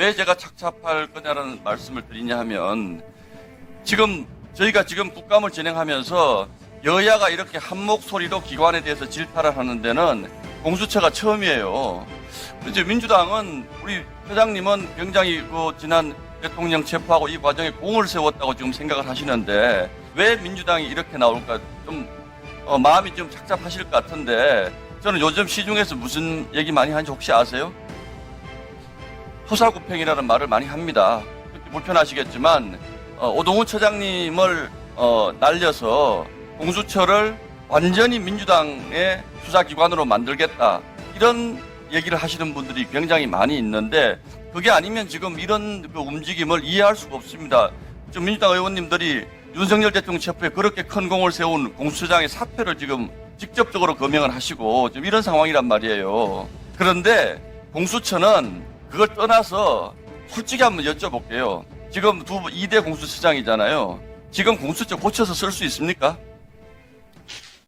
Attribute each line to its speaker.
Speaker 1: 왜 제가 착잡할 거냐라는 말씀을 드리냐 하면 지금 저희가 지금 국감을 진행하면서 여야가 이렇게 한 목소리로 기관에 대해서 질타를 하는 데는 공수처가 처음이에요. 이제 민주당은 우리 회장님은 굉장히 그 지난 대통령 체포하고 이 과정에 공을 세웠다고 지금 생각을 하시는데 왜 민주당이 이렇게 나올까 좀 어, 마음이 좀 착잡하실 것 같은데 저는 요즘 시중에서 무슨 얘기 많이 하는지 혹시 아세요? 허사구팽이라는 말을 많이 합니다. 불편하시겠지만 어, 오동훈 처장님을 어, 날려서 공수처를 완전히 민주당의 수사기관으로 만들겠다 이런 얘기를 하시는 분들이 굉장히 많이 있는데 그게 아니면 지금 이런 그 움직임을 이해할 수가 없습니다. 지금 민주당 의원님들이 윤석열 대통령 체포에 그렇게 큰 공을 세운 공수처장의 사퇴를 지금 직접적으로 거명을 하시고 지금 이런 상황이란 말이에요. 그런데 공수처는 그걸 떠나서 솔직히 한번 여쭤볼게요. 지금 두 2대 공수처장이잖아요. 지금 공수처 고쳐서 쓸 수 있습니까?